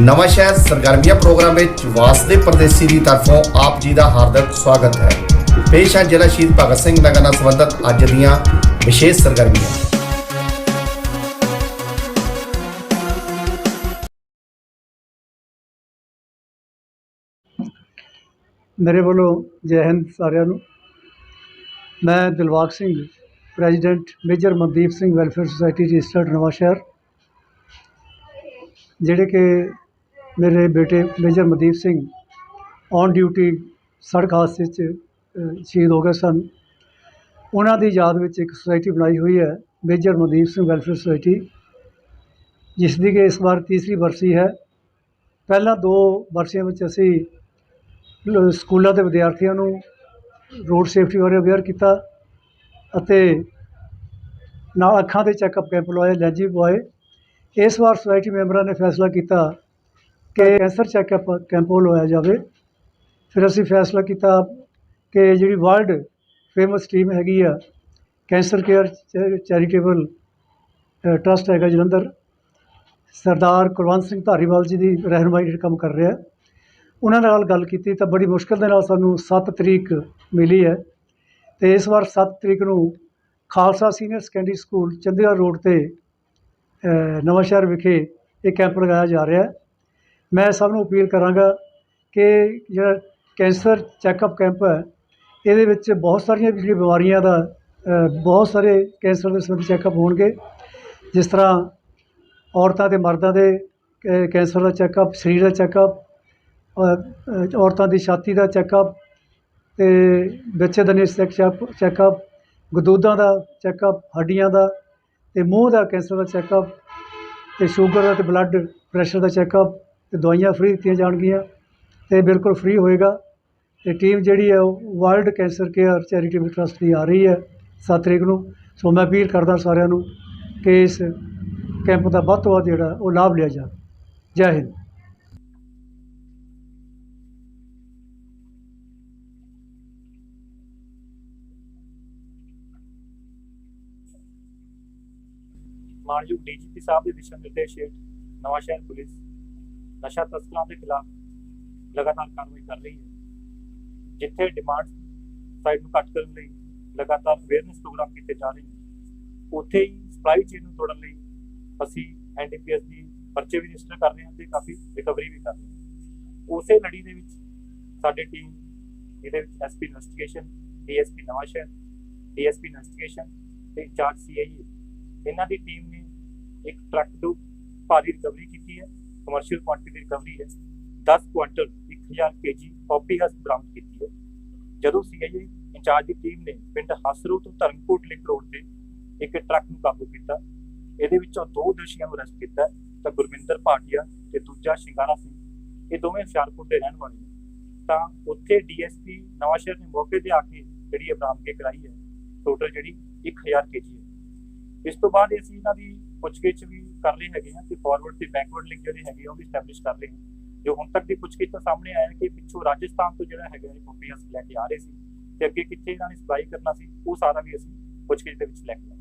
ਨਵਾਂ ਸ਼ਹਿਰ ਸਰਗਰਮੀਆਂ ਪ੍ਰੋਗਰਾਮ ਵਿੱਚ ਵਾਸਦੇ ਪਰਦੇਸੀ ਦੀ ਤਰਫੋਂ ਆਪ ਜੀ ਦਾ ਹਾਰਦਿਕ ਸਵਾਗਤ ਹੈ। ਪੇਸ਼ ਹੈ ਜ਼ਿਲ੍ਹਾ ਸ਼ਹੀਦ ਭਗਤ ਸਿੰਘ ਨਗਰ ਨਾਲ ਸੰਬੰਧਿਤ ਅੱਜ ਦੀਆਂ ਵਿਸ਼ੇਸ਼ ਸਰਗਰਮੀਆਂ। ਮੇਰੇ ਵੱਲੋਂ ਜੈ ਹਿੰਦ ਸਾਰਿਆਂ ਨੂੰ। ਮੈਂ Dilbag Singh, president major Mandeep Singh welfare society registered Nawan Shahr, ਜਿਹੜੇ ਕਿ ਮੇਰੇ ਬੇਟੇ major Mandeep Singh on duty ਸੜਕ ਹਾਦਸੇ 'ਚ ਸ਼ਹੀਦ ਹੋ ਗਏ ਸਨ। ਉਹਨਾਂ ਦੀ ਯਾਦ ਵਿੱਚ ਇੱਕ ਸੁਸਾਇਟੀ ਬਣਾਈ ਹੋਈ ਹੈ, major Mandeep Singh welfare society ਜਿਸ ਦੀ ਕਿ ਇਸ ਵਾਰ ਤੀਸਰੀ ਬਰਸੀ ਹੈ। ਪਹਿਲਾਂ ਦੋ ਬਰਸੀਆਂ ਵਿੱਚ ਅਸੀਂ ਸਕੂਲਾਂ ਦੇ ਵਿਦਿਆਰਥੀਆਂ ਨੂੰ ਰੋਡ ਸੇਫਟੀ ਬਾਰੇ ਅਵੇਅਰ ਕੀਤਾ ਅਤੇ ਨਾਲ ਅੱਖਾਂ ਦੇ ਚੈੱਕਅਪ ਕੈਂਪ ਲਵਾਏ, ਲੈਂਜੀ ਪਵਾਏ। ਇਸ ਵਾਰ ਸੁਸਾਇਟੀ ਮੈਂਬਰਾਂ ਨੇ ਫੈਸਲਾ ਕੀਤਾ ਕਿ ਕੈਂਸਰ ਚੈੱਕਅਪ ਕੈਂਪ ਉਹ ਲਵਾਇਆ ਜਾਵੇ। ਫਿਰ ਅਸੀਂ ਫੈਸਲਾ ਕੀਤਾ ਕਿ ਜਿਹੜੀ ਵਰਲਡ ਫੇਮਸ ਟੀਮ ਹੈਗੀ ਆ ਕੈਂਸਰ ਕੇਅਰ ਚੈਰੀਟੇਬਲ ਟਰਸਟ ਹੈਗਾ ਜਲੰਧਰ। ਸਰਦਾਰ ਕੁਲਵੰਤ ਸਿੰਘ ਧਾਰੀਵਾਲ ਜੀ ਦੀ ਰਹਿਨੁਮਾਈ ਹੇਠ ਕੰਮ ਕਰ ਰਿਹਾ। ਉਹਨਾਂ ਨਾਲ ਗੱਲ ਕੀਤੀ ਤਾਂ ਬੜੀ ਮੁਸ਼ਕਲ ਦੇ ਨਾਲ ਸਾਨੂੰ 7 ਤਰੀਕ ਮਿਲੀ ਹੈ। ਤੇ ਇਸ ਵਾਰ 7 ਤਰੀਕ ਨੂੰ Khalsa senior secondary school Chandigarh road ਤੇ ਅ, ਨਵਾਂ ਸ਼ਹਿਰ ਵਿਖੇ ਇਹ ਕੈਂਪ ਲਗਾਇਆ ਜਾ ਰਿਹਾ। ਹੈ ਮੈਂ ਸਭ ਨੂੰ ਅਪੀਲ ਕਰਾਂਗਾ ਕਿ ਜਿਹੜਾ ਕੈਂਸਰ ਚੈੱਕਅਪ ਕੈਂਪ ਹੈ, ਇਹਦੇ ਵਿੱਚ ਬਹੁਤ ਸਾਰੀਆਂ ਜਿਹੜੀਆਂ ਬਿਮਾਰੀਆਂ ਦਾ ਬਹੁਤ ਸਾਰੇ ਕੈਂਸਰ ਦੇ ਸੰਬੰਧੀ ਚੈੱਕਅਪ ਹੋਣਗੇ। ਜਿਸ ਤਰ੍ਹਾਂ ਔਰਤਾਂ ਤੇ ਮਰਦਾਂ ਦੇ ਕੈ- ਕੈਂਸਰ ਦਾ ਚੈੱਕਅਪ, ਸਰੀਰ ਦਾ ਚੈੱਕਅਪ ਔਰਤਾਂ ਦੀ ਛਾਤੀ ਦਾ ਚੈੱਕਅਪ ਅਤੇ ਬੱਚੇ ਦਾ ਚੈੱਕਅਪ ਚੈੱਕਅਪ, ਗਦੂਦਾਂ ਦਾ ਚੈੱਕਅਪ, ਹੱਡੀਆਂ ਦਾ ਅਤੇ ਮੂੰਹ ਦਾ ਕੈਂਸਰ ਦਾ ਚੈੱਕਅਪ ਅਤੇ ਸ਼ੂਗਰ ਦਾ ਤੇ ਬਲੱਡ ਪ੍ਰੈਸ਼ਰ ਦਾ ਚੈੱਕਅਪ ਅਤੇ ਦਵਾਈਆਂ ਫ੍ਰੀ ਦਿੱਤੀਆਂ ਜਾਣਗੀਆਂ ਅਤੇ ਬਿਲਕੁਲ ਫ੍ਰੀ ਹੋਏਗਾ। ਅਤੇ ਟੀਮ ਜਿਹੜੀ ਹੈ ਉਹ world cancer care charitable trust ਦੀ ਆ ਰਹੀ ਹੈ ਸੱਤ ਤਰੀਕ ਨੂੰ। ਸੋ ਮੈਂ ਅਪੀਲ ਕਰਦਾ ਸਾਰਿਆਂ ਨੂੰ ਕਿ ਇਸ ਕੈਂਪ ਦਾ ਵੱਧ ਤੋਂ ਵੱਧ ਜਿਹੜਾ ਉਹ ਲਾਭ ਲਿਆ ਜਾਵੇ। ਜੈ ਹਿੰਦ। ਮਾਨਯੋਗ ਡੀਜੀਪੀ ਸਾਹਿਬ ਦੇ ਦਿਸ਼ਾ ਨਿਰਦੇਸ਼ ਹੇਠ ਨਵਾਂ ਸ਼ਹਿਰ ਪੁਲਿਸ ਨਸ਼ਾ ਤਸਕਰਾਂ ਦੇ ਖਿਲਾਫ ਲਗਾਤਾਰ ਕਾਰਵਾਈ ਕਰ ਰਹੀ ਹੈ। ਜਿੱਥੇ ਡਿਮਾਂਡ ਸਾਈਡ ਨੂੰ ਘੱਟ ਕਰਨ ਲਈ ਲਗਾਤਾਰ ਅਵੇਅਰਨੈਸ ਪ੍ਰੋਗਰਾਮ ਕੀਤੇ ਜਾ ਰਹੇ ਹਨ ਉੱਥੇ ਹੀ ਸਪਲਾਈ ਚੇਨ ਨੂੰ ਤੋੜਨ ਲਈ ਅਸੀਂ ਐਨਡੀਪੀਐਸ ਦੀ ਪਰਚੇ ਵੀ ਰਜਿਸਟਰ ਕਰ ਰਹੇ ਹਾਂ ਤੇ ਕਾਫੀ ਰਿਕਵਰੀ ਵੀ ਕਰ ਰਹੇ ਹਾਂ। ਉਸੇ ਲੜੀ ਦੇ ਵਿੱਚ ਸਾਡੀ ਟੀਮ ਇਹਦੇ ਵਿੱਚ SP investigation DSP Nawan Shahr DSP investigation ਤੇ ਇੰਚਾਰਜ ਸੀਆਈਏ ਇਹਨਾਂ ਦੀ ਟੀਮ ਨੇ ਇੱਕ ਟਰੱਕ ਤੋਂ ਭਾਰੀ ਰਿਕਵਰੀ ਕੀਤੀ ਹੈ। ਕਮਰਸ਼ੀਅਲ ਕੁਆਂਟੀਟੀ ਦੀ ਰਿਕਵਰੀ ਹੈ। 10 ਕੁਆਂਟਲ 1000 ਕੇਜੀ ਕਾਪੀ ਹਸ ਬਰਾਮਦ ਕੀਤੀ ਹੈ। ਜਦੋਂ ਸੀਆਈਏ ਇੰਚਾਰਜ ਦੀ ਟੀਮ ਨੇ ਪਿੰਡ ਹਸਰੋ ਤੋਂ ਧਰਮਕੋਟ ਲਿੰਕ ਰੋਡ ਤੇ ਇੱਕ ਟਰੱਕ ਨੂੰ ਕਾਬੂ ਕੀਤਾ, ਇਹਦੇ ਵਿੱਚੋਂ ਦੋ ਦੋਸ਼ੀਆਂ ਨੂੰ ਅਰੈਸਟ ਕੀਤਾ, ਤਾਂ ਗੁਰਵਿੰਦਰ ਭਾਟੀਆ ਤੇ ਦੂਜਾ ਸ਼ਿੰਗਾਰਾ ਸਿੰਘ, ਇਹ ਦੋਵੇਂ ਹੁਸ਼ਿਆਰਪੁਰ ਦੇ ਰਹਿਣ ਵਾਲੇ ਨੇ। ਤਾਂ ਉੱਥੇ ਡੀਐਸਪੀ ਨਵਾਂਸ਼ਹਿਰ ਨੇ ਮੌਕੇ ਤੇ ਆ ਕੇ ਜਿਹੜੀ ਇਹ ਬਰਾਮਦਗੀ ਕਰਾਈ ਹੈ ਟੋਟਲ ਜਿਹੜੀ 1000 ਕੇਜੀ ਹੈ। ਇਸ ਤੋਂ ਬਾਅਦ ਅਸੀਂ ਇਹਨਾਂ ਦੀ ਪੁੱਛਗਿੱਛ ਵੀ ਕਰ ਰਹੇ ਹੈਗੇ ਆ, ਤੇ ਫਾਰਵਰਡ ਤੇ ਬੈਕਵਰਡ ਲਿੰਕ ਜਿਹੜੇ ਹੈਗੇ ਆ, ਉਹ ਵੀ ਸਟੈਬਲਿਸ਼ ਕਰ ਰਹੇ ਜੋ ਹੁਣ ਤੱਕ ਦੀ ਪੁੱਛਗਿੱਛ ਤੋਂ ਸਾਹਮਣੇ ਆਇਆ ਕਿ ਪਿੱਛੋਂ ਰਾਜਸਥਾਨ ਤੋਂ ਜਿਹੜਾ ਹੈਗਾ, ਇਹ ਕਾਪੀ ਲੈ ਕੇ ਆ ਰਹੇ ਸੀ। ਤੇ ਅੱਗੇ ਕਿੱਥੇ ਇਹਨਾਂ ਨੇ ਸਪਲਾਈ ਕਰਨਾ ਸੀ, ਉਹ ਸਾਰਾ ਵੀ ਅਸੀਂ ਪੁੱਛਗਿੱਛ ਦੇ ਵਿੱਚ ਲੈ ਕੇ ਆਵਾਂਗੇ।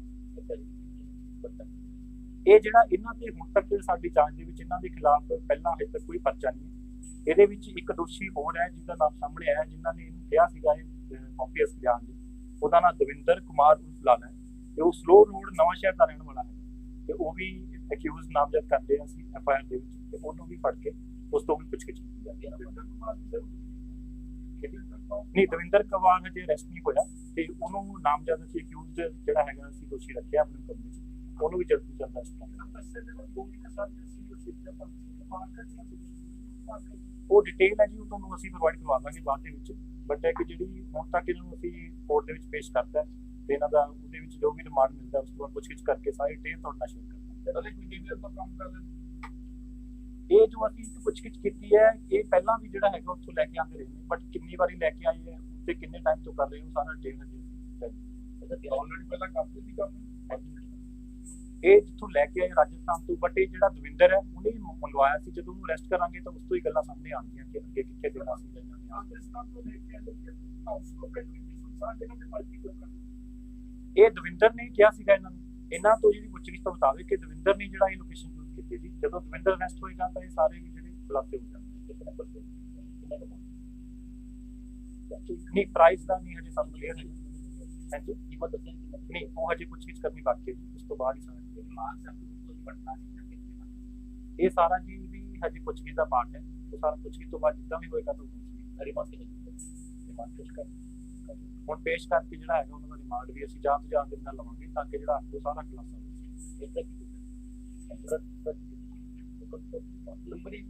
ਇਹ ਜਿਹੜਾ ਇਹਨਾਂ ਤੇ ਹੁਣ ਤੱਕ ਸਾਡੀ ਜਾਂਚ ਦੇ ਵਿੱਚ ਇਹਨਾਂ ਦੇ ਖਿਲਾਫ ਪਹਿਲਾਂ ਹਜੇ ਤੱਕ ਕੋਈ ਪਰਚਾ ਨਹੀਂ ਹੈ। ਇਹਦੇ ਵਿੱਚ ਇੱਕ ਦੋਸ਼ੀ ਹੋਰ ਹੈ, ਜਿਹਦਾ ਨਾਮ ਸਾਹਮਣੇ ਆਇਆ, ਜਿਨ੍ਹਾਂ ਨੇ ਇਹਨੂੰ ਕਿਹਾ ਸੀਗਾ ਇਹ ਕਾਪੀ ਹਸ ਲਿਆਉਣ ਉਹਦਾ ਨਾਮ ਦਵਿੰਦਰ ਕੁਮਾਰ ਉਰਫ ਹੈ। ਤੇ ਉਹ ਸਲੋ ਰੋਡ ਨਵਾਂ ਸ਼ਹਿਰ ਦਾ ਰਹਿਣ ਵਾਲਾ ਹੈ। ਤੇ ਉਹ ਵੀ ਅਕਿਊਜ਼ ਨਾਮਜ਼ਦ ਕਰਦੇ ਹਾਂ ਅਸੀਂ ਐਫ ਆਈ ਆਰ ਦੇ ਵਿੱਚ ਤੇ ਉਹਨੂੰ ਵੀ ਫੜ ਕੇ ਉਸ ਤੋਂ ਵੀ ਪੁੱਛਗਿੱਛ ਕੀਤੀ ਜਾਂਦੀ ਹੈ। ਨਹੀਂ ਦਵਿੰਦਰ ਕੁਮਾਰ ਹਜੇ ਅਰੈਸਟ ਨਹੀਂ ਹੋਇਆ ਤੇ ਉਹਨੂੰ ਨਾਮਜ਼ਦ ਅਸੀਂ ਅਕਿਊਜ਼ ਜਿਹੜਾ ਹੈਗਾ ਅਸੀਂ ਦੋਸ਼ੀ ਰੱਖਿਆ ਆਪਣੇ ਕੰਪਨੀ ਚ ਉਹਨੂੰ ਵੀ ਜਲਦ ਤੋਂ ਜਲਦ ਅਰੈਸਟ ਕਰਾਂਗੇ ਉਹ ਡਿਟੇਲ ਹੈ ਜੀ ਉਹ ਤੁਹਾਨੂੰ ਅਸੀਂ ਪ੍ਰੋਵਾਈਡ ਕਰਵਾ ਦਾਂਗੇ ਬਾਅਦ ਦੇ ਵਿੱਚ। ਬਟ ਹੈ ਕਿ ਜਿਹੜੀ ਹੁਣ ਤੱਕ ਇਹਨਾਂ ਅਸੀਂ ਕੋਰਟ ਦੇ ਵਿੱਚ ਪੇਸ਼ ਕਰਤਾ ਹੈ ਤੇ ਇਹਨਾਂ ਦਾ ਉਹਦੇ ਵਿੱਚ ਜੋ ਵੀ ਰਿਮਾਂਡ ਮਿਲਦਾ ਉਸ ਤੋਂ ਬਾਅਦ ਪੁੱਛਗਿੱਛ ਕਰਕੇ ਸਾਰੀ ਡਿਟੇਲ ਤੁਹਾਡੇ ਨਾਲ ਸ਼ੇਅਰ ਕਰਾਂਗੇ ਕੋਈ ਡੀਟੇਲ ਦਾ ਕੰਮ ਕਰ ਇਹ ਜੋ ਅਸੀਂ ਪੁੱਛਗਿੱਛ ਕੀਤੀ ਹੈ ਇਹ ਪਹਿਲਾਂ ਵੀ ਜਿਹੜਾ ਹੈਗਾ ਉੱਥੋਂ ਲੈ ਕੇ ਆਉਂਦੇ ਰਹੇ ਨੇ ਬਟ ਕਿੰਨੀ ਵਾਰੀ ਲੈ ਕੇ ਆਏ ਹੈ ਤੇ ਕਿੰਨੇ ਟਾਈਮ ਤੋਂ ਕਰ ਰਹੇ ਹੋ ਸਾਰਾ ਡਿਟੇਲ ਹੈ। ਜੀ ਆਲਰੇਡੀ ਪਹਿਲਾਂ ਕਰਦੇ ਸੀ ਕੰਮ ਇਹ ਜਿੱਥੋਂ ਲੈ ਕੇ ਆਏ ਰਾਜਸਥਾਨ ਤੋਂ ਬਟ ਇਹ ਜਿਹੜਾ ਦਵਿੰਦਰ ਹੈ ਉਹਨੇ ਹੀ ਮੰਗਵਾਇਆ ਸੀ ਜਦੋਂ ਉਹਨੂੰ ਅਰੈਸਟ ਕਰਾਂਗੇ ਤਾਂ ਉਸ ਤੋਂ ਹੀ ਗੱਲਾਂ ਸਾਹਮਣੇ ਆਉਣਗੀਆਂ ਕਿ ਅੱਗੇ ਕਿੱਥੇ ਦੇਣਾ ਸੀ ਨਹੀਂ ਰਾਜਸਥਾਨ ਤੋਂ ਲੈ ਕੇ ਆਏ ਇਹ ਦਵਿੰਦਰ ਨੇ ਕਿਹਾ ਸੀਗਾ ਇਹਨਾਂ ਨੂੰ। ਇਹਨਾਂ ਤੋਂ ਜਿਹੜੀ ਪੁੱਛਗਿੱਛ ਤੋਂ ਬਤਾਵੇ ਕਿ ਦਵਿੰਦਰ ਨੇ ਜਿਹੜਾ ਇਹ ਲੋਕੇਸ਼ਨ ਯੂਜ਼ ਕੀਤੀ ਸੀ। ਜਦੋਂ ਦਵਿੰਦਰ ਅਰੈਸਟ ਹੋਏਗਾ ਤਾਂ ਇਹ ਸਾਰੇ ਵੀ ਜਿਹੜੇ ਖੁਲਾਸੇ ਹੋ ਜਾਣਗੇ। ਕਿੰਨੇ ਪਰਸੈਂਟ ਕਿੰਨੇ ਕਮਾਉਂਦੇ ਨਹੀਂ ਪ੍ਰਾਈਸ ਦਾ ਨਹੀਂ ਹਜੇ ਸਾਨੂੰ ਕਲੀਅਰ ਨਹੀਂ ਹਾਂਜੀ? ਕੀਮਤ ਦੱਸਣੀ ਨਹੀਂ ਉਹ ਹਜੇ ਕੁਝ ਚੀਜ਼ ਕਰਨੀ ਬਾਕੀ ਹੈ ਜੀ, ਉਸ ਤੋਂ ਬਾਅਦ ਹੀ ਸਮਝਦੇ ਇਹ ਸਾਰਾ ਜੀ ਵੀ ਹਜੇ ਕੁਝ ਚੀਜ਼ ਦਾ ਪਾਰਟ ਹੈ। ਉਹ ਸਾਰਾ ਕੁਝ ਚੀਜ਼ ਤੋਂ ਬਾਅਦ ਜਿੱਦਾਂ ਵੀ ਹੋਏਗਾ ਤਾਂ ਉਹ ਰਿਮਾਂਡ ਤੇ ਰਿਮਾਂਡ ਪੇਸ਼ ਕਰ ਹੁਣ ਪੇਸ਼ ਕਰਕੇ ਜਿਹੜਾ ਹੈਗਾ ਉਹਨਾਂ ਦਾ ਰਿਮਾਂਡ ਵੀ ਅਸੀਂ ਜਾਂ ਤੋਂ ਜਾਂ ਦਿਨ ਦਾ ਲਵਾਂਗੇ ਤਾਂ ਕਿ ਜਿਹੜਾ ਉਹ ਸਾਰਾ ਖੁਲਾਸਾ ਹੋ ਸਕੇ ਨੰਬਰੀ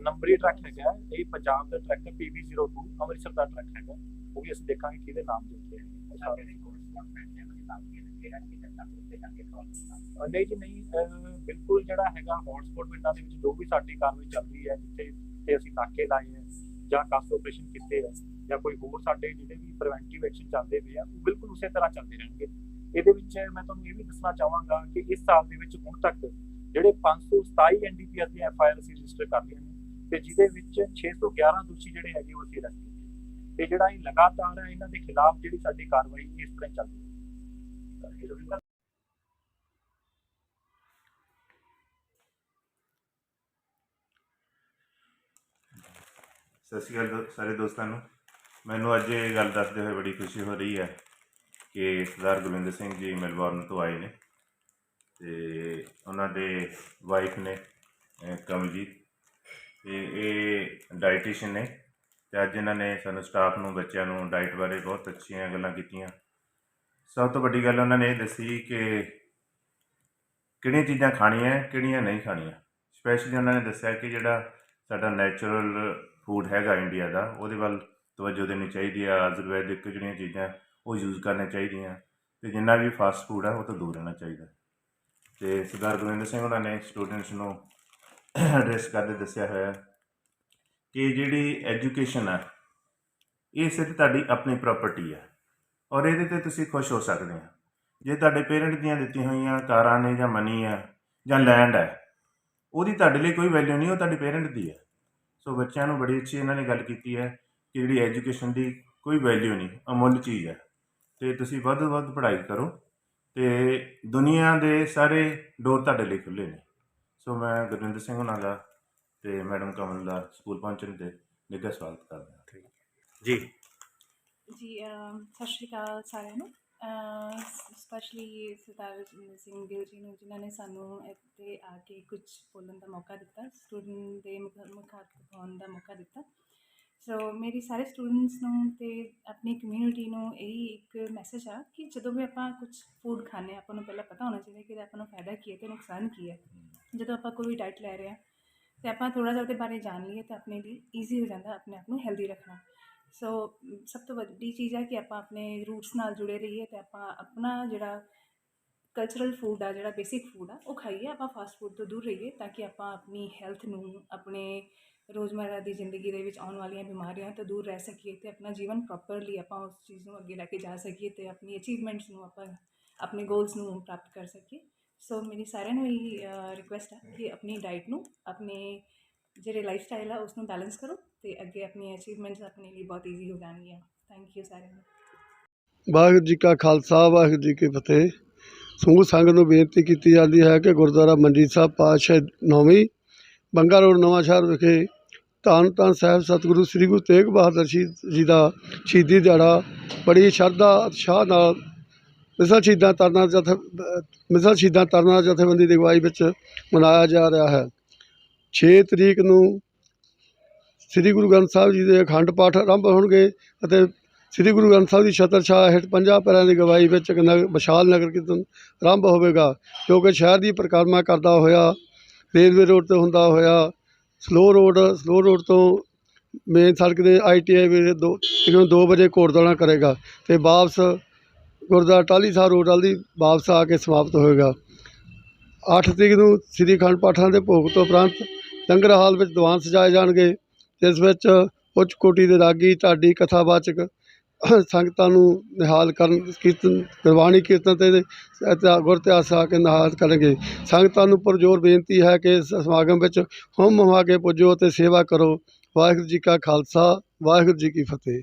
ਨੰਬਰੀ ਟਰੱਕ ਹੈਗਾ ਇਹ ਪੰਜਾਬ ਦਾ ਟਰੱਕ ਹੈ PB02 ਅੰਮ੍ਰਿਤਸਰ ਦਾ ਟਰੱਕ ਹੈਗਾ। ਉਹ ਵੀ ਅਸੀਂ ਦੇਖਾਂਗੇ ਕਿਹਦੇ ਨਾਮ ਦੇ ਉੱਤੇ ਹੈ। ਨਹੀਂ ਜੀ ਨਹੀਂ ਬਿਲਕੁਲ ਜਿਹੜਾ ਹੈਗਾ ਹੌਟਸਪੌਟ ਪਿੰਡਾਂ ਦੇ ਵਿੱਚ ਜੋ ਵੀ ਸਾਡੀ ਕਾਰਵਾਈ ਚੱਲ ਰਹੀ ਹੈ ਜਿੱਥੇ ਤੇ ਅਸੀਂ ਨਾਕੇ ਲਾਏ ਹੈ ਜਾਂ ਕਾਸ ਆਪਰੇਸ਼ਨ ਕੀਤੇ ਹੈ ਜਾਂ ਕੋਈ ਹੋਰ ਸਾਡੇ ਜਿਹੜੇ ਵੀ ਪ੍ਰੀਵੈਂਟਿਵ ਐਕਸ਼ਨ ਚੱਲਦੇ ਪਏ ਆ, ਉਹ ਬਿਲਕੁਲ ਉਸੇ ਤਰ੍ਹਾਂ ਚੱਲਦੇ ਰਹਿਣਗੇ। ਇਹਦੇ ਵਿੱਚ ਮੈਂ ਤੁਹਾਨੂੰ ਇਹ ਵੀ ਦੱਸਣਾ ਚਾਹਾਂਗਾ ਕਿ ਇਸ ਸਾਲ ਦੇ ਵਿੱਚ ਹੁਣ ਤੱਕ ਜਿਹੜੇ 527 ਐਨਡੀਪੀਐਸ ਦੀਆਂ ਐਫਆਈਆਰ ਅਸੀਂ ਰਜਿਸਟਰ ਕਰ ਲਈਆਂ ਨੇ, ਤੇ ਜਿਹਦੇ ਵਿੱਚ 611 ਦੋਸ਼ੀ ਜਿਹੜੇ ਹੈਗੇ ਉਹ ਅਸੀਂ ਅਰੈਸਟ ਕੀਤੇ ਤੇ ਜਿਹੜਾ ਇਹ ਲਗਾਤਾਰ ਹੈ, ਇਹਨਾਂ ਦੇ ਖਿਲਾਫ ਜਿਹੜੀ ਸਾਡੀ ਕਾਰਵਾਈ ਇਸ ਤਰ੍ਹਾਂ ਚੱਲ ਰਹੀ ਹੈ ਸਤਿ ਸ਼੍ਰੀ ਅਕਾਲ ਸਾਰੇ ਦੋਸਤਾਂ ਨੂੰ। ਮੈਨੂੰ ਅੱਜ ਇਹ ਗੱਲ ਦੱਸਦੇ ਹੋਏ ਬੜੀ ਖੁਸ਼ੀ ਹੋ ਰਹੀ ਹੈ ਕਿ ਸਰਦਾਰ ਗੁਰਵਿੰਦਰ ਸਿੰਘ ਜੀ ਮੈਲਬੌਰਨ ਤੋਂ ਆਏ ਨੇ ਤੇ ਉਹਨਾਂ ਦੇ ਵਾਈਫ ਨੇ ਕਮਲਜੀਤ। ਤੇ ਇਹ ਡਾਈਟੀਸ਼ੀਅਨ ਨੇ ਤੇ ਅੱਜ ਇਹਨਾਂ ਨੇ ਸਾਨੂੰ ਸਟਾਫ ਨੂੰ, ਬੱਚਿਆਂ ਨੂੰ ਡਾਈਟ ਬਾਰੇ ਬਹੁਤ ਅੱਛੀਆਂ ਗੱਲਾਂ ਕੀਤੀਆਂ। ਸਭ ਤੋਂ ਵੱਡੀ ਗੱਲ ਉਹਨਾਂ ਨੇ ਇਹ ਦੱਸੀ ਕਿ ਕਿਹੜੀਆਂ ਚੀਜ਼ਾਂ ਖਾਣੀਆਂ, ਕਿਹੜੀਆਂ ਨਹੀਂ ਖਾਣੀਆਂ। ਸਪੈਸ਼ਲੀ ਉਹਨਾਂ ਨੇ ਦੱਸਿਆ ਕਿ ਜਿਹੜਾ ਸਾਡਾ ਨੈਚੁਰਲ ਫੂਡ ਹੈਗਾ ਇੰਡੀਆ ਦਾ, ਉਹਦੇ ਵੱਲ ਤਵੱਜੋ ਦੇਣੀ ਚਾਹੀਦੀ ਆ, ਆਯੁਰਵੈਦਿਕ ਜਿਹੜੀਆਂ ਚੀਜ਼ਾਂ ਉਹ ਯੂਜ਼ ਕਰਨੀਆਂ ਚਾਹੀਦੀਆਂ। ਤੇ ਜਿੰਨਾ ਵੀ ਫਾਸਟ ਫੂਡ ਆ, ਉਹ ਤੋਂ ਦੂਰ ਰਹਿਣਾ ਚਾਹੀਦਾ। ਤੇ ਸਰਦਾਰ ਗੁਰਵਿੰਦਰ ਸਿੰਘ ਉਹਨਾਂ ਨੇ ਸਟੂਡੈਂਟਸ ਨੂੰ ਐਡਰੈਸ ਕਰਦੇ ਦੱਸਿਆ ਹੋਇਆ ਕਿ ਜਿਹੜੀ ਐਜੂਕੇਸ਼ਨ ਆ, ਇਹ ਸਿਰਫ ਤੁਹਾਡੀ ਆਪਣੀ ਪ੍ਰਾਪਰਟੀ ਆ। ਔਰ ਇਹਦੇ ਤੇ ਤੁਸੀਂ ਖੁਸ਼ ਹੋ ਸਕਦੇ ਆ। ਜੇ ਤੁਹਾਡੇ ਪੇਰੈਂਟ ਦੀਆਂ ਦਿੱਤੀਆਂ ਹੋਈਆਂ ਕਾਰਾਂ ਨੇ ਜਾਂ ਮਨੀ ਆ ਜਾਂ ਲੈਂਡ ਹੈ ਉਹਦੀ ਤੁਹਾਡੇ ਲਈ ਕੋਈ ਵੈਲਿਊ ਨਹੀਂ, ਉਹ ਤੁਹਾਡੇ ਪੇਰੈਂਟ ਦੀ ਹੈ ਸੋ ਬੱਚਿਆਂ ਨੂੰ ਬੜੀ ਅੱਛੀ ਇਹਨਾਂ ਨੇ ਗੱਲ ਕੀਤੀ ਹੈ। ਕਿ ਜਿਹੜੀ ਐਜੂਕੇਸ਼ਨ ਦੀ ਕੋਈ ਵੈਲਿਊ ਨਹੀਂ ਅਮੁੱਲ ਚੀਜ਼ ਹੈ। ਤੇ ਤੁਸੀਂ ਵੱਧ ਤੋਂ ਵੱਧ ਪੜ੍ਹਾਈ ਕਰੋ ਤੇ ਦੁਨੀਆ ਦੇ ਸਾਰੇ ਡੋਰ ਤੁਹਾਡੇ ਲਈ ਖੁੱਲੇ ਨੇ। ਸੋ ਮੈਂ ਗੁਰਵਿੰਦਰ ਸਿੰਘ ਉਹਨਾਂ ਦਾ ਤੇ ਮੈਡਮ ਕਮਲ ਦਾ ਸਕੂਲ ਪਹੁੰਚਣ ਤੇ ਨਿੱਘਾ ਸਵਾਗਤ ਕਰਦਾ ਹਾਂ। ਜੀ। ਜੀ ਸਤਿ ਸ਼੍ਰੀ ਅਕਾਲ ਸਾਰਿਆਂ ਨੂੰ। ਸਪੈਸ਼ਲੀ ਸਰਦਾਰ ਸਿੰਘ ਗਿੱਲ ਜੀ ਨੂੰ ਜਿਨ੍ਹਾਂ ਨੇ ਸਾਨੂੰ ਇੱਥੇ ਆ ਕੇ ਕੁਝ ਬੋਲਣ ਦਾ ਮੌਕਾ ਦਿੱਤਾ ਸਟੂਡੈਂਟ ਦੇ ਮੁਖ- ਮੁਖਾਤਿਬ ਹੋਣ ਦਾ ਮੌਕਾ ਦਿੱਤਾ। ਸੋ ਮੇਰੀ ਸਾਰੇ ਸਟੂਡੈਂਟਸ ਨੂੰ ਤੇ ਆਪਣੀ ਕਮਿਊਨਿਟੀ ਨੂੰ ਇਹੀ ਇੱਕ ਮੈਸੇਜ ਆ ਕਿ ਜਦੋਂ ਵੀ ਆਪਾਂ ਕੁਝ ਫੂਡ ਖਾਂਦੇ ਆਪਾਂ ਨੂੰ ਪਹਿਲਾਂ ਪਤਾ ਹੋਣਾ ਚਾਹੀਦਾ ਕਿ ਇਹਦਾ ਆਪਾਂ ਨੂੰ ਫਾਇਦਾ ਕੀ ਹੈ ਤੇ ਨੁਕਸਾਨ ਕੀ ਹੈ। ਜਦੋਂ ਆਪਾਂ ਕੋਈ ਡਾਈਟ ਲੈ ਰਹੇ ਹਾਂ ਤੇ ਆਪਾਂ ਥੋੜ੍ਹਾ ਜਿਹਾ ਉਹਦੇ ਬਾਰੇ ਜਾਣ ਲਈਏ ਤਾਂ ਆਪਣੇ ਲਈ ਈਜ਼ੀ ਹੋ ਜਾਂਦਾ ਆਪਣੇ ਆਪ ਨੂੰ ਹੈਲਦੀ ਰੱਖਣਾ। ਸੋ ਸਭ ਤੋਂ ਵੱਡੀ ਚੀਜ਼ ਹੈ ਕਿ ਆਪਾਂ ਆਪਣੇ ਰੂਟਸ ਨਾਲ ਜੁੜੇ ਰਹੀਏ ਤੇ ਆਪਾਂ ਆਪਣਾ ਜਿਹੜਾ ਕਲਚਰਲ ਫੂਡ ਆ ਜਿਹੜਾ ਬੇਸਿਕ ਫੂਡ ਆ ਉਹ ਖਾਈਏ ਆਪਾਂ ਫਾਸਟ ਫੂਡ ਤੋਂ ਦੂਰ ਰਹੀਏ ਤਾਂ ਕਿ ਆਪਾਂ ਆਪਣੀ ਹੈਲਥ ਨੂੰ ਆਪਣੇ ਰੋਜ਼ਮਰਰਾ ਦੀ ਜ਼ਿੰਦਗੀ ਦੇ ਵਿੱਚ ਆਉਣ ਵਾਲੀਆਂ ਬਿਮਾਰੀਆਂ ਤੋਂ ਦੂਰ ਰਹਿ ਸਕੀਏ ਅਤੇ ਆਪਣਾ ਜੀਵਨ ਪ੍ਰੋਪਰਲੀ ਆਪਾਂ ਉਸ ਚੀਜ਼ ਨੂੰ ਅੱਗੇ ਲੈ ਕੇ ਜਾ ਸਕੀਏ ਅਤੇ ਆਪਣੀ ਅਚੀਵਮੈਂਟਸ ਨੂੰ ਆਪਾਂ ਆਪਣੇ ਗੋਲਸ ਨੂੰ ਪ੍ਰਾਪਤ ਕਰ ਸਕੀਏ। ਸੋ ਮੇਰੀ ਸਾਰਿਆਂ ਨੂੰ ਇਹ ਰਿਕੁਐਸਟ ਹੈ ਕਿ ਆਪਣੀ ਡਾਈਟ ਨੂੰ, ਆਪਣੇ ਜਿਹੜੇ ਲਾਈਫ ਸਟਾਈਲ ਆ ਉਸ ਨੂੰ ਬੈਲੈਂਸ ਕਰੋ ਅਤੇ ਅੱਗੇ ਆਪਣੀ ਅਚੀਵਮੈਂਟਸ ਆਪਣੇ ਲਈ ਬਹੁਤ ਈਜ਼ੀ ਹੋ ਜਾਣਗੀਆਂ। ਥੈਂਕ ਯੂ ਸਾਰਿਆਂ ਨੂੰ। ਵਾਹਿਗੁਰੂ ਜੀ ਕਾ ਖਾਲਸਾ, ਵਾਹਿਗੁਰੂ ਜੀ ਕੀ ਫਤਿਹ। ਸਮੂਹ ਸੰਗਤ ਨੂੰ ਬੇਨਤੀ ਕੀਤੀ ਜਾਂਦੀ ਹੈ ਕਿ ਗੁਰਦੁਆਰਾ ਮੰਜੀ ਸਾਹਿਬ, ਪਾਤਸ਼ਾਹ ਨੌਵੀਂ, ਬੰਗਾ ਰੋਡ ਨਵਾਂ ਸ਼ਹਿਰ ਵਿਖੇ ਧੰਨ ਧੰਨ ਸਾਹਿਬ ਸਤਿਗੁਰੂ ਸ੍ਰੀ ਗੁਰੂ ਤੇਗ ਬਹਾਦਰ ਸ਼ਹੀਦ ਜੀ ਦਾ ਸ਼ਹੀਦੀ ਦਿਹਾੜਾ। ਬੜੀ ਸ਼ਰਧਾ, ਉਤਸ਼ਾਹ ਨਾਲ ਮਿਸਲ ਸ਼ਹੀਦਾਂ ਤਰਨਾ ਜਥੇ ਮਿਸਲ ਸ਼ਹੀਦਾਂ ਤਰਨਾ ਜਥੇਬੰਦੀ ਦੀ ਅਗਵਾਈ ਵਿੱਚ ਮਨਾਇਆ ਜਾ ਰਿਹਾ ਹੈ। 6 ਤਰੀਕ ਨੂੰ ਸ੍ਰੀ ਗੁਰੂ ਗ੍ਰੰਥ ਸਾਹਿਬ ਜੀ ਦੇ ਅਖੰਡ ਪਾਠ ਆਰੰਭ ਹੋਣਗੇ ਅਤੇ ਸ੍ਰੀ ਗੁਰੂ ਗ੍ਰੰਥ ਸਾਹਿਬ ਦੀ ਛਤਰ ਹੇਠ ਪੰਜਾਂ ਪੈਰਾਂ ਦੀ ਗਵਾਹੀ ਵਿੱਚ ਇੱਕ ਨਗ ਵਿਸ਼ਾਲ ਨਗਰ ਕੀਰਤਨ ਆਰੰਭ ਹੋਵੇਗਾ, ਜੋ ਕਿ ਸ਼ਹਿਰ ਦੀ ਪਰਿਕਰਮਾ ਕਰਦਾ ਹੋਇਆ, ਰੇਲਵੇ ਰੋਡ ਤੇ ਹੁੰਦਾ ਹੋਇਆ ਸਲੋ ਰੋਡ ਸਲੋ ਰੋਡ ਤੋਂ ਮੇਨ ਸੜਕ ਦੇ ਆਈਟੀਆਈ ਵੇਲੇ ਦੋ, ਤਕਰੀਬਨ 2 ਵਜੇ ਘੋੜਦੌੜਾ ਕਰੇਗਾ ਤੇ ਵਾਪਸ ਗੁਰਦੁਆਰਾ ਟਾਹਲੀ ਸਾਹਿਬ ਰੋਡ ਵਾਲੀ ਵਾਪਸ ਆ ਕੇ ਸਮਾਪਤ ਹੋਏਗਾ। 8 ਤਰੀਕ ਨੂੰ ਸ੍ਰੀ ਅਖੰਡ ਪਾਠਾਂ ਦੇ ਭੋਗ ਤੋਂ ਉਪਰੰਤ ਲੰਗਰ ਹਾਲ ਵਿੱਚ ਦੀਵਾਨ ਸਜਾਏ ਜਾਣਗੇ, ਜਿਸ ਵਿੱਚ ਉੱਚ ਕੋਟੀ ਦੇ ਰਾਗੀ, ਢਾਡੀ, ਕਥਾਵਾਚਕ ਸੰਗਤਾਂ ਨੂੰ ਨਿਹਾਲ ਕਰਨ, ਕੀਰਤਨ, ਗੁਰਬਾਣੀ ਕੀਰਤਨ ਤੇ ਅਤੇ ਗੁਰ ਇਤਿਹਾਸ ਆ ਕੇ ਨਿਹਾਲ ਕਰਨਗੇ। ਸੰਗਤਾਂ ਨੂੰ ਪੁਰਜੋਰ ਬੇਨਤੀ ਹੈ ਕਿ ਇਸ ਸਮਾਗਮ ਵਿੱਚ ਹੁਮ ਹੁਮਾ ਕੇ ਪੁੱਜੋ ਅਤੇ ਸੇਵਾ ਕਰੋ। ਵਾਹਿਗੁਰੂ ਜੀ ਕਾ ਖਾਲਸਾ, ਵਾਹਿਗੁਰੂ ਜੀ ਕੀ ਫਤਿਹ।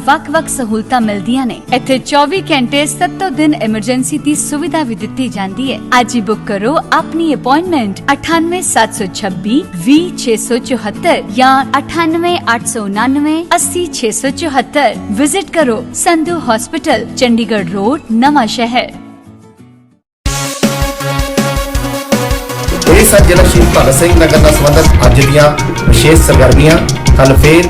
ਵੱਖ-ਵੱਖ ਸਹੂਲਤਾਂ ਮਿਲਦੀਆਂ ਨੇ ਇੱਥੇ 24 ਘੰਟੇ 7 ਦਿਨ ਐਮਰਜੈਂਸੀ ਦੀ ਸੁਵਿਧਾ ਵੀ ਦਿੱਤੀ ਜਾਂਦੀ ਹੈ ਅੱਜ ਹੀ ਬੁੱਕ ਕਰੋ ਆਪਣੀ ਅਪਾਇੰਟਮੈਂਟ 98726 20674 ਜਾਂ 98899 80674 ਵਿਜ਼ਿਟ ਕਰੋ ਸੰਧੂ ਹਸਪੀਟਲ ਚੰਡੀਗੜ੍ਹ ਰੋਡ ਨਵਾਂ ਸ਼ਹਿਰ ਇਹ ਸਨ ਜ਼ਿਲ੍ਹਾ ਸ਼ਹੀਦ ਭਗਤ ਸਿੰਘ ਨਗਰ ਨਾਲ ਸੰਬੰਧਿਤ ਅੱਜ ਦੀਆਂ ਵਿਸ਼ੇਸ਼ ਸਰਗਰਮੀਆਂ ਕੱਲ ਫੇਰ